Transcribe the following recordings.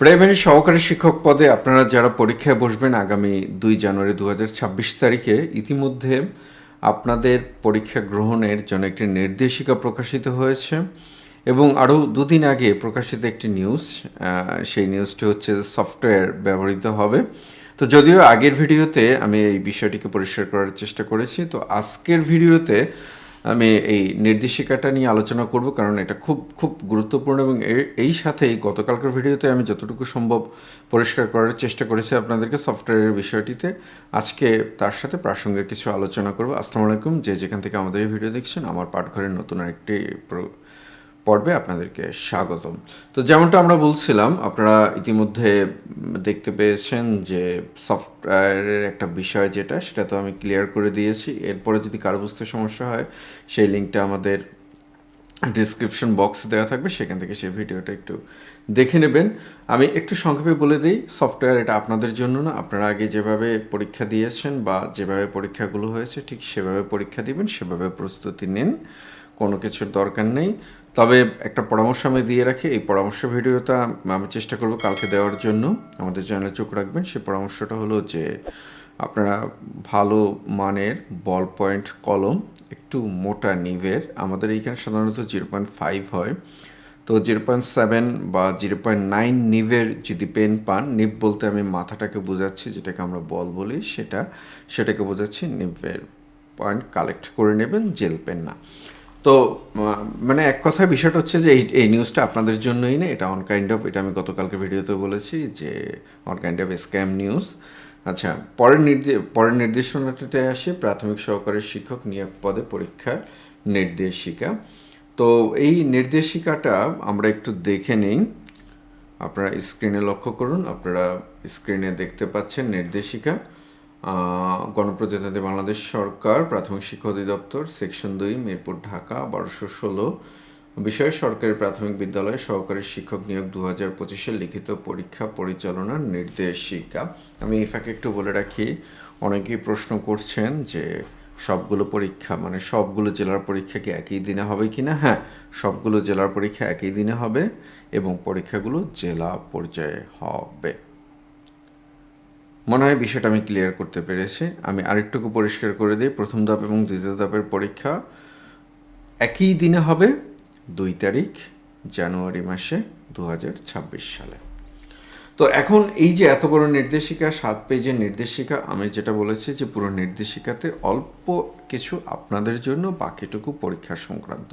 Primary সহকারী শিক্ষক পদে আপনারা যারা পরীক্ষায় বসবেন আগামী দুই জানুয়ারি দু হাজার ছাব্বিশ তারিখে, ইতিমধ্যে আপনাদের পরীক্ষা গ্রহণের জন্য একটি নির্দেশিকা প্রকাশিত হয়েছে এবং আরও দুদিন আগে প্রকাশিত একটি নিউজ সেই নিউজটি হচ্ছে সফটওয়্যার ব্যবহৃত হবে। তো যদিও আগের ভিডিওতে আমি এই বিষয়টিকে পরিষ্কার করার চেষ্টা করেছি, তো আজকের ভিডিওতে আমি এই নির্দেশিকাটা নিয়ে আলোচনা করব, কারণ এটা খুব খুব গুরুত্বপূর্ণ এবং এই সাথেই গতকালকার ভিডিওতে আমি যতটুকু সম্ভব পরিষ্কার করার চেষ্টা করেছি আপনাদেরকে সফটওয়্যারের বিষয়টিতে। আজকে তার সাথে প্রাসঙ্গিক কিছু আলোচনা করব। আসসালামু আলাইকুম। যে যেখান থেকে আমাদের এই ভিডিও দেখছেন, আমার পাঠঘরের নতুন আরেকটি পর্বে আপনাদেরকে স্বাগতম। তো যেমনটা আমরা বলছিলাম, আপনারা ইতিমধ্যে দেখতে পেয়েছেন যে সফটওয়্যারের একটা বিষয় যেটা, সেটা তো আমি ক্লিয়ার করে দিয়েছি। এরপরে যদি কারও বুঝতে সমস্যা হয়, সেই লিঙ্কটা আমাদের ডিসক্রিপশন বক্স দেওয়া থাকবে। সেখান থেকে সেই ভিডিওটা একটু দেখে নেবেন। আমি একটু সংক্ষেপে বলে দিই, সফটওয়্যার এটা আপনাদের জন্য না। আপনারা আগে যেভাবে পরীক্ষা দিয়েছেন বা যেভাবে পরীক্ষাগুলো হয়েছে, ঠিক সেভাবে পরীক্ষা দিবেন, সেভাবে প্রস্তুতি নিন। কোনো কিছুর দরকার নেই। তবে একটা পরামর্শ আমি দিয়ে রাখি, এই পরামর্শ ভিডিওটা আমি চেষ্টা করব কালকে দেওয়ার জন্য। আমাদের চ্যানেলে চোখ রাখবেন। সেই পরামর্শটা হলো যে আপনারা ভালো মানের বল পয়েন্ট কলম, একটু মোটা নিভের, আমাদের এইখানে সাধারণত জিরো পয়েন্ট ফাইভ হয়। তো জিরো পয়েন্ট সেভেন বা জিরো পয়েন্ট নাইন নিভের যদি পেন পান, নিভ বলতে আমি মাথাটাকে বোঝাচ্ছি, যেটাকে আমরা বল বলি, সেটা, সেটাকে বোঝাচ্ছি, নিভের পয়েন্ট কালেক্ট করে নেবেন, জেল পেন না। তো মানে এক কথায় বিষয়টা হচ্ছে যে এই এই নিউজটা আপনাদের জন্যই না, এটা অন কাইন্ড অফ এটা আমি গতকালকে ভিডিওতে বলেছি যে one kind of scam news আচ্ছা পরের নির্দে, পরের নির্দেশনাটাতে আসে, প্রাথমিক সহকারী শিক্ষক নিয়োগ পদে পরীক্ষার নির্দেশিকা। তো এই নির্দেশিকাটা আমরা একটু দেখে নিই। আপনারা স্ক্রিনে লক্ষ্য করুন, আপনারা স্ক্রিনে দেখতে পাচ্ছেন নির্দেশিকা। গণপ্রজাতন্ত্রী বাংলাদেশ সরকার, প্রাথমিক শিক্ষা অধিদপ্তর, সেকশন দুই, মিরপুর, ঢাকা, বারোশো ষোলো। বিষয়ে সরকারি প্রাথমিক বিদ্যালয়ে সহকারী শিক্ষক নিয়োগ দু হাজার পঁচিশের লিখিত পরীক্ষা পরিচালনার নির্দেশিকা। আমি এই ফাঁকে একটু বলে রাখি, অনেকেই প্রশ্ন করছেন যে সবগুলো পরীক্ষা মানে সবগুলো জেলার পরীক্ষা কি একই দিনে হবে কি না হ্যাঁ সবগুলো জেলার পরীক্ষা একই দিনে হবে এবং পরীক্ষাগুলো জেলা পর্যায়ে হবে। মনে হয় বিষয়টা আমি ক্লিয়ার করতে পেরেছি। আমি আরেকটুকু পরিষ্কার করে দিই। প্রথম ধাপ এবং দ্বিতীয় ধাপের পরীক্ষা একই দিনে হবে, দুই তারিখ, জানুয়ারি মাসে দু হাজার ছাব্বিশ সালে। তো এখন এই যে এত বড় নির্দেশিকা, সাত পেজের নির্দেশিকা, আমি যেটা বলেছি যে পুরো নির্দেশিকাতে অল্প কিছু আপনাদের জন্য বাকিটুকু পরীক্ষা সংক্রান্ত।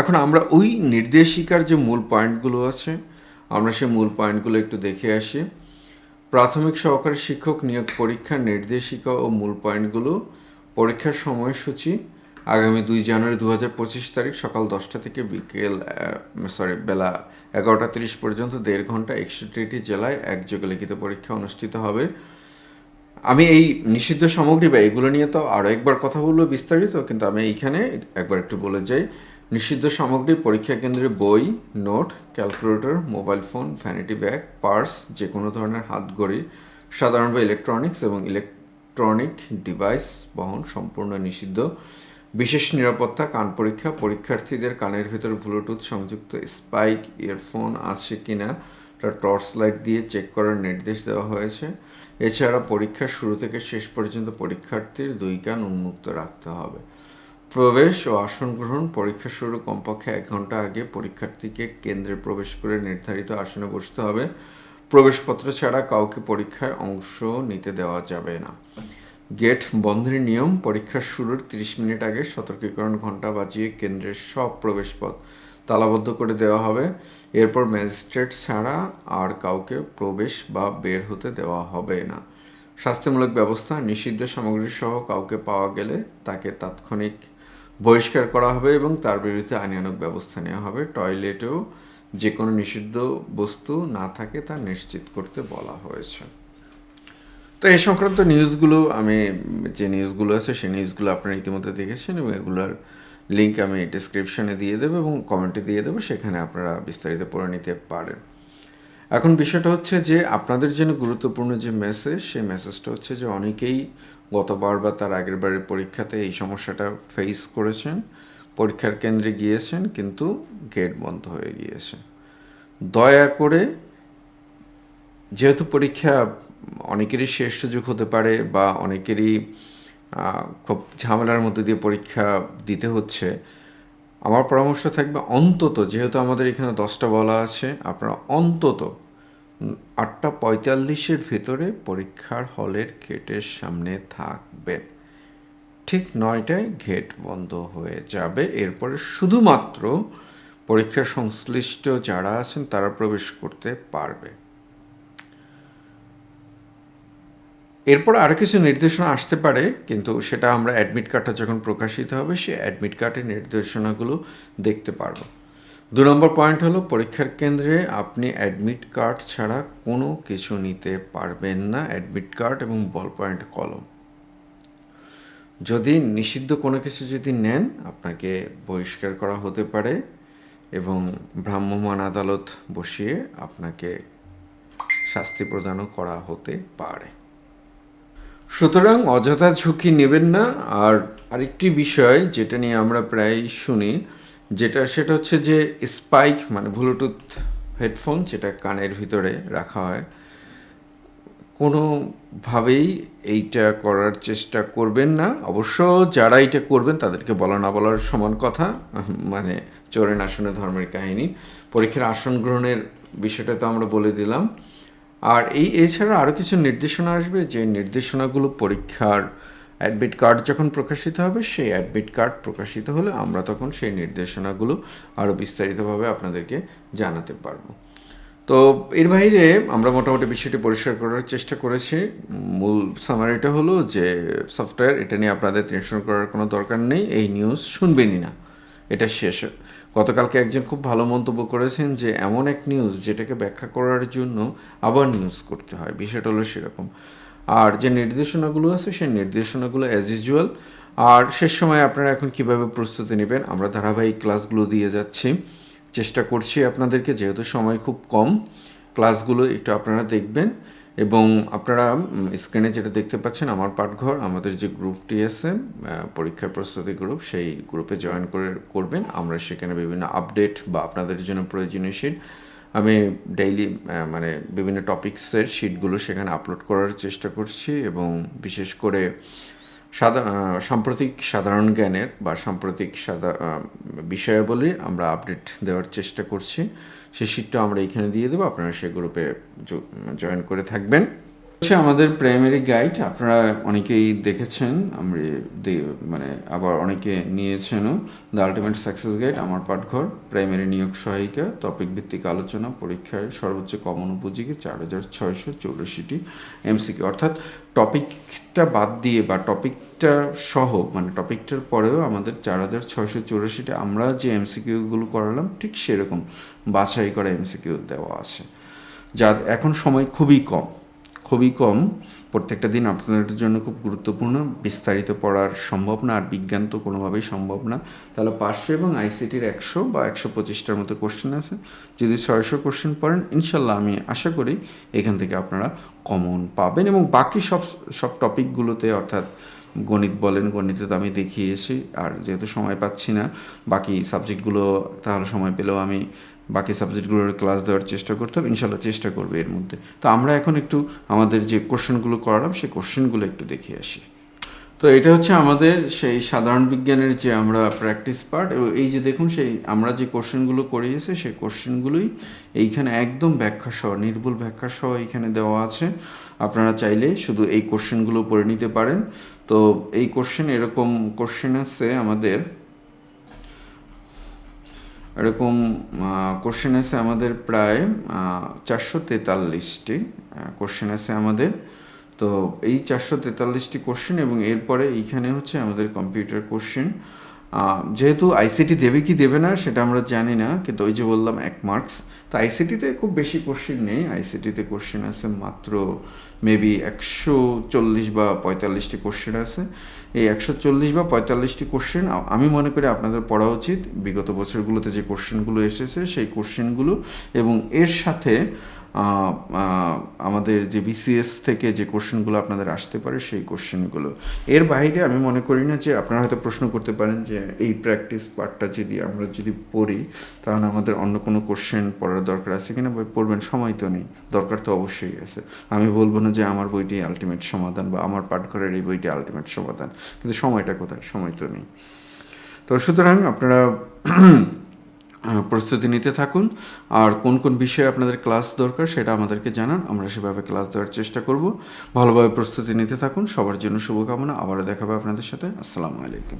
এখন আমরা ওই নির্দেশিকার যে মূল পয়েন্টগুলো আছে, আমরা সেই মূল পয়েন্টগুলো একটু দেখে আসি। প্রাথমিক সহকারী শিক্ষক নিয়োগ পরীক্ষার নির্দেশিকা ও মূল পয়েন্টগুলো পরীক্ষার সময়সূচি আগামী দুই জানুয়ারি দু হাজার পঁচিশ তারিখ সকাল দশটা থেকে বিকেল সরি বেলা এগারোটা তিরিশ পর্যন্ত দেড় ঘণ্টা একষট্টিটি জেলায় একযোগে লিখিত পরীক্ষা অনুষ্ঠিত হবে। আমি এই নিষিদ্ধ সামগ্রী বা এগুলো নিয়ে তো আরও একবার কথা বলব বিস্তারিত, কিন্তু আমি এইখানে একবার একটু বলে যাই। নিষিদ্ধ সামগ্রী পরীক্ষা কেন্দ্রে বই, note, calculator, mobile phone vanity bag purse যে কোনো ধরনের হাতঘড়ি, সাধারণত ইলেকট্রনিক্স এবং ইলেকট্রনিক ডিভাইস বহন সম্পূর্ণ নিষিদ্ধ। বিশেষ নিরাপত্তা, কান পরীক্ষা, পরীক্ষার্থীদের কানের ভেতর ব্লুটুথ সংযুক্ত স্পাইক ইয়ারফোন আছে কিনা, তা টর্চ লাইট দিয়ে চেক করার নির্দেশ দেওয়া হয়েছে। এছাড়া পরীক্ষার শুরু থেকে শেষ পর্যন্ত পরীক্ষার্থীর দুই কান উন্মুক্ত রাখতে হবে। প্রবেশ ও আসন গ্রহণ পরীক্ষা শুরু কমপক্ষে এক ঘণ্টা আগে পরীক্ষার্থীকে কেন্দ্রে প্রবেশ করে নির্ধারিত আসনে বসতে হবে। প্রবেশপত্র ছাড়া কাউকে পরীক্ষায় অংশ নিতে দেওয়া যাবে না। গেট বন্ধের নিয়ম পরীক্ষার শুরুর 30 মিনিট আগে সতর্কীকরণ ঘণ্টা বাজিয়ে কেন্দ্রের সব প্রবেশপথ তালাবদ্ধ করে দেওয়া হবে। এরপর ম্যাজিস্ট্রেট ছাড়া আর কাউকে প্রবেশ বা বের হতে দেওয়া হবে না। শাস্তিমূলক ব্যবস্থা, নিষিদ্ধ সামগ্রী সহ কাউকে পাওয়া গেলে তাকে তাৎক্ষণিক বহিষ্কার করা হবে এবং তার বিরুদ্ধে আইনানুগ ব্যবস্থা নেওয়া হবে। টয়লেটেও যে কোনো নিষিদ্ধ বস্তু না থাকে তা নিশ্চিত করতে বলা হয়েছে। তো এই সংক্রান্ত নিউজগুলো আমি, যে নিউজগুলো আছে সেই নিউজগুলো আপনারা ইতিমধ্যে দেখেছেন এবং এগুলোর লিঙ্ক আমি ডিসক্রিপশনে দিয়ে দেবো এবং কমেন্টে দিয়ে দেবো, সেখানে আপনারা বিস্তারিত পড়ে নিতে পারেন। এখন বিষয়টা হচ্ছে যে, আপনাদের জন্য গুরুত্বপূর্ণ যে মেসেজ সেই মেসেজটা হচ্ছে যে, অনেকেই গতবার বা তার আগের বারের পরীক্ষাতে এই সমস্যাটা ফেস করেছেন। পরীক্ষার কেন্দ্রে গিয়েছেন, কিন্তু গেট বন্ধ হয়ে গিয়েছে। দয়া করে, যেহেতু পরীক্ষা অনেকেরই শেষ সুযোগ হতে পারে বা অনেকেরই খুব ঝামেলার মধ্যে দিয়ে পরীক্ষা দিতে হচ্ছে, আমার পরামর্শ থাকবে অন্তত, যেহেতু আমাদের এখানে দশটা বলা আছে, আপনারা অন্তত আটটা পঁয়তাল্লিশের ভেতরে পরীক্ষার হলের গেটের সামনে থাকবেন। ঠিক নয়টায় গেট বন্ধ হয়ে যাবে। এরপরে শুধুমাত্র পরীক্ষা সংশ্লিষ্ট যারা আছেন তারা প্রবেশ করতে পারবে। এরপর আরও কিছু নির্দেশনা আসতে পারে, কিন্তু সেটা আমরা অ্যাডমিট কার্ডটা যখন প্রকাশিত হবে, সেই অ্যাডমিট কার্ডের নির্দেশনাগুলো দেখতে পারব। দু নম্বর পয়েন্ট হলো, পরীক্ষার কেন্দ্রে আপনি অ্যাডমিট কার্ড ছাড়া কোনো কিছু নিতে পারবেন না। অ্যাডমিট কার্ড এবং বল পয়েন্ট কলম যদি নিষিদ্ধ কোনো কিছু যদি নেন, আপনাকে বহিষ্কার করা হতে পারে এবং ভ্রাম্যমাণ আদালত বসিয়ে আপনাকে শাস্তি প্রদানও করা হতে পারে। সুতরাং অযথা ঝুঁকি নেবেন না। আর আরেকটি বিষয়, যেটা নিয়ে আমরা প্রায় শুনি যেটা, সেটা হচ্ছে যে স্পাইক মানে ব্লুটুথ হেডফোন যেটা কানের ভিতরে রাখা হয়, কোনোভাবেই এইটা করার চেষ্টা করবেন না। অবশ্য যারা এটা করবেন, তাদেরকে বলা না বলার সমান কথা মানে চোরের আসনে ধর্মের কাহিনী। পরীক্ষার আসন গ্রহণের বিষয়টা তো আমরা বলে দিলাম। আর এই, এছাড়া আরও কিছু নির্দেশনা আসবে, যে নির্দেশনাগুলো পরীক্ষার অ্যাডমিট কার্ড যখন প্রকাশিত হবে, সেই অ্যাডমিট কার্ড প্রকাশিত হলে আমরা তখন সেই নির্দেশনাগুলো আরও বিস্তারিতভাবে আপনাদেরকে জানাতে পারব। তো এর বাইরে আমরা মোটামুটি বিষয়টি পরিষ্কার করার চেষ্টা করেছি। মূল সামারিটা হলো যে সফটওয়্যার এটা নিয়ে আপনাদের টেনশন করার কোনো দরকার নেই, এই নিউজ শুনবেনই না। এটা শেষ। গতকালকে একজন খুব ভালো মন্তব্য করেছেন যে এমন এক নিউজ যেটাকে ব্যাখ্যা করার জন্য আবার নিউজ করতে হয়। বিষয়টা হলো সেরকম। আর যে নির্দেশনাগুলো আছে, সেই নির্দেশনাগুলো অ্যাজ ইউজুয়াল আর শেষ সময় আপনারা এখন কীভাবে প্রস্তুতি নেবেন, আমরা ধারাবাহিক ক্লাসগুলো দিয়ে যাচ্ছি। চেষ্টা করছি আপনাদেরকে, যেহেতু সময় খুব কম, ক্লাসগুলো একটু আপনারা দেখবেন। এবং আপনারা স্ক্রিনে যেটা দেখতে পাচ্ছেন, আমার পাঠঘর, আমাদের যে গ্রুপটি আছে পরীক্ষার প্রস্তুতি গ্রুপ সেই গ্রুপে জয়েন করে, করবেন। আমরা সেখানে বিভিন্ন আপডেট বা আপনাদের জন্য প্রয়োজনীয় শিট আমি ডেইলি মানে বিভিন্ন টপিক্সের শিটগুলো সেখানে আপলোড করার চেষ্টা করছি এবং বিশেষ করে সাদা সাম্প্রতিক সাধারণ জ্ঞানের বা সাম্প্রতিক সাদা বিষয়াবলী আমরা আপডেট দেওয়ার চেষ্টা করছি। সে শিটটা আমরা এখানে দিয়ে দেবো, আপনারা সে গ্রুপে জয়েন করে থাকবেন। হচ্ছে আমাদের প্রাইমারি গাইড আপনারা অনেকেই দেখেছেন, আমরা দে- মানে আবার অনেকে নিয়েছেনও। দ্য আলটিমেট সাকসেস গাইড আমার পাঠঘর প্রাইমারি নিয়োগ সহায়িকা টপিক ভিত্তিক আলোচনা, পরীক্ষায় সর্বোচ্চ কমন উপযোগী চার হাজার ছয়শো চৌরাশিটি এমসিকি অর্থাৎ টপিকটা বাদ দিয়ে বা টপিকটা সহ মানে টপিকটার পরেও আমাদের চার হাজার ছয়শো চৌরাশিটা আমরা যে এমসিকিউগুলো করালাম, ঠিক সেরকম বাছাই করা এমসিকিউ দেওয়া আছে। যা এখন সময় খুবই কম। খুবই কম। প্রত্যেকটা দিন আপনাদের জন্য খুব গুরুত্বপূর্ণ, বিস্তারিত পড়ার সম্ভব না, আর বিজ্ঞান তো কোনোভাবেই সম্ভব না। তাহলে পাঁচশো এবং আইসিটির একশো বা একশো পঁচিশটার মতো কোশ্চেন আছে। যদি ছয়শো কোশ্চেন পড়েন, ইনশাল্লাহ আমি আশা করি এখান থেকে আপনারা কমন পাবেন এবং বাকি সব সব টপিকগুলোতে অর্থাৎ গণিত বলেন, গণিতে তো আমি দেখিয়েছি আর যেহেতু সময় পাচ্ছি না, বাকি সাবজেক্টগুলো তাহলে সময় পেলেও আমি বাকি সাবজেক্টগুলোর ক্লাস দেওয়ার চেষ্টা করতাম ইনশাল্লাহ চেষ্টা করবে এর মধ্যে। তো আমরা এখন একটু আমাদের যে কোশ্চেনগুলো করালাম, সেই কোশ্চেনগুলো একটু দেখে আসি। তো এটা হচ্ছে আমাদের সেই সাধারণ বিজ্ঞানের যে আমরা প্র্যাকটিস পার্ট এবং এই যে দেখুন সেই আমরা যে কোশ্চেনগুলো করিয়েছি, সেই কোশ্চেনগুলোই এইখানে একদম ব্যাখ্যা সহ, নির্ভুল ব্যাখ্যা সহ এইখানে দেওয়া আছে। আপনারা চাইলে শুধু এই কোশ্চেনগুলো পড়ে নিতে পারেন। তো এই কোশ্চেন এরকম কোশ্চেন আছে আমাদের। এরকম কোশ্চেন আছে আমাদের প্রায় চারশো তেতাল্লিশটি কোশ্চেন আছে আমাদের। তো এই চারশো তেতাল্লিশটি কোশ্চেন এবং এরপরে এইখানে হচ্ছে আমাদের কম্পিউটার কোশ্চেন যেহেতু আইসিটি দেবে কি দেবে না সেটা আমরা জানি না, কিন্তু ওই যে বললাম এক মার্কস তো আইসিটিতে খুব বেশি কোশ্চেন নেই। আইসিটিতে কোশ্চেন আছে মাত্র মেবি একশো চল্লিশ বা পঁয়তাল্লিশটি কোশ্চেন আছে। এই একশো চল্লিশ বা পঁয়তাল্লিশটি কোশ্চেন আমি মনে করি আপনাদের পড়া উচিত। বিগত বছরগুলোতে যে কোশ্চেনগুলো এসেছে, সেই কোশ্চেনগুলো এবং এর সাথে আমাদের যে বিসিএস থেকে যে কোশ্চেনগুলো আপনাদের আসতে পারে সেই কোশ্চেনগুলো। এর বাইরে আমি মনে করি না যে আপনারা হয়তো প্রশ্ন করতে পারেন যে এই প্র্যাকটিস পার্টটা যদি আমরা যদি পড়ি, তাহলে আমাদের অন্য কোনো কোশ্চেন পড়ার দরকার আছে কিনা? বই পড়বেন, সময় তো নেই। দরকার তো অবশ্যই আছে। আমি বলব না যে আমার বইটি আলটিমেট সমাধান বা আমার পাঠঘরের এই বইটি আলটিমেট সমাধান। কিন্তু সময়টা কোথায়? সময় তো নেই। তো সুতরাং আপনারা প্রস্তুতি নিতে থাকুন। আর কোন কোন বিষয়ে আপনাদের ক্লাস দরকার সেটা আমাদেরকে জানান, আমরা সেভাবে ক্লাস দেওয়ার চেষ্টা করব। ভালোভাবে প্রস্তুতি নিতে থাকুন, সবার জন্য শুভকামনা, আবারও দেখাবে আপনাদের সাথে। আসসালামু আলাইকুম।